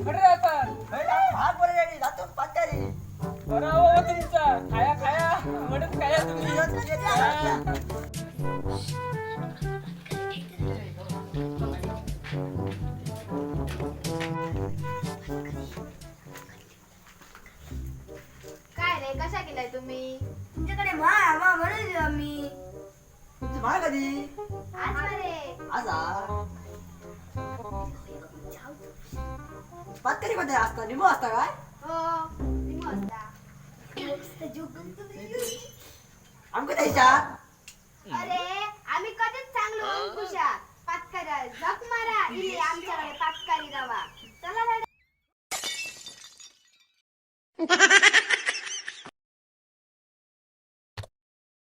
कुठे जातात भाग बरं रेडी जातो पाचारी बरं हो तुमचा. खाया खाया. म्हणत खाया तुम्ही. हा. काय रे कशा केलाय तुम्ही? तुमच्याकडे मा मा म्हणून आम्ही तुमची भाग कधी? आज रे आजा पाचारी मध्ये असता निमो असता काय आमक द्यायच्या अरे आम्ही कधीच चांगलो अंकुशा पातकारा जप मारा. इले आमच्याकडे